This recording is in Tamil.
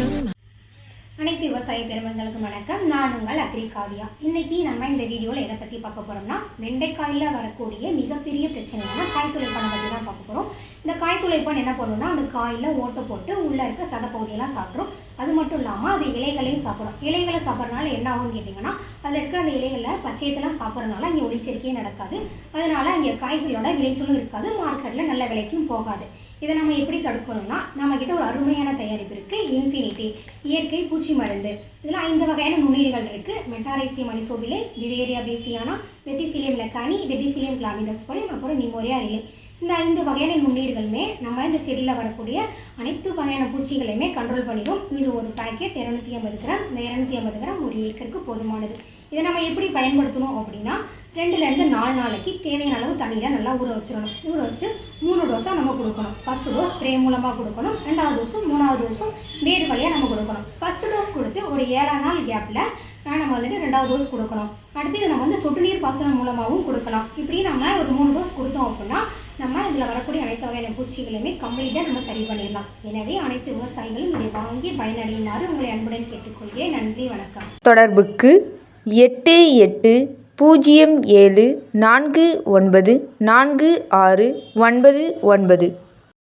him. அனைத்து விவசாய பெருமங்களுக்கு வணக்கம். நான் உங்கள் அக்ரி காவியா இன்னைக்கு நம்ம இந்த வீடியோவில் எதை பற்றி பார்க்க போகிறோம்னா வெண்டைக்காயில் வரக்கூடிய மிகப்பெரிய பிரச்சனையான காய் துளைப்பானை பற்றி தான் பார்க்க போகிறோம் இந்த காய் துளைப்பான் என்ன பண்ணுன்னா அந்த காயில் ஓட்டை போட்டு உள்ளே இருக்க சதப்பகுதியெல்லாம் சாப்பிட்றோம் அது மட்டும் இல்லாமல் அது இலைகளையும் சாப்பிடும். இலைகளை சாப்பிட்றதுனால என்ன ஆகும்னு கேட்டிங்கன்னா அதில் இருக்கிற அந்த இலைகளில் பச்சையத்தெல்லாம் சாப்பிட்றதுனால இங்கே ஒளிச்சேர்க்கையே நடக்காது. அதனால் இங்கே காய்களோட விளைச்சலும் இருக்காது. மார்க்கெட்டில் நல்ல விலைக்கும் போகாது. இதை நம்ம எப்படி தடுக்கணும்னா நம்மக்கிட்ட ஒரு அருமையான தயாரிப்பு இருக்குது இன்ஃபினிட்டி இயற்கை பூச்சி மருந்து இதில் ஐந்து வகையான நுண்ணுயிர்கள் இருக்குது Metarhizium anisopliae Beauveria bassiana Verticillium lecanii Verticillium chlamydosporium அப்புறம் நிமோரியா ரிலே. இந்த ஐந்து வகையான நுண்ணுயிர்களுமே நம்ம இந்த செடியில் வரக்கூடிய அனைத்து வகையான பூச்சிகளையுமே கண்ட்ரோல் பண்ணிடும். இது ஒரு பாக்கெட் இரநூத்தி ஐம்பது கிராம் இந்த இரநூத்தி ஐம்பது கிராம் ஒரு ஏக்கருக்கு போதுமானது. இதை நம்ம எப்படி பயன்படுத்தணும் அப்படின்னா ரெண்டுலேருந்து நாலு நாளைக்கு தேவையான அளவு தண்ணியில் நல்லா ஊற வச்சிடணும் ஊற வச்சுட்டு மூணு டோஸாக நம்ம கொடுக்கணும். ஃபஸ்ட்டு டோஸ் ஸ்ப்ரே மூலமாக கொடுக்கணும். ரெண்டாவது டோஸும் மூணாவது டோஸும் வேறு வழியாக நம்ம கொடுக்கணும். ஃபஸ்ட்டு டோஸ் கொடுத்து ஒரு ஏழாம் நாள் கேப்பில் நம்ம வந்துட்டு ரெண்டாவது டோஸ் கொடுக்கணும். அடுத்து இதை நம்ம வந்து சொட்டு நீர் பாசனம் மூலமாகவும் கொடுக்கலாம். இப்படி நம்ம ஒரு மூணு டோஸ் கொடுத்தோம் அப்படின்னா நம்ம இதில் வரக்கூடிய அனைத்து வகையான பூச்சிகளையுமே கம்ப்ளீட்டாக நம்ம சரி பண்ணிடலாம். எனவே அனைத்து விவசாயிகளும் இதை வாங்கி பயனடையுமாறு உங்களை அன்புடன் கேட்டுக்கொள்கிறேன். நன்றி வணக்கம். தொடர்புக்கு எட்டு எட்டு பூஜ்ஜியம் ஏழு நான்கு ஒன்பது நான்கு ஆறு ஒன்பது ஒன்பது.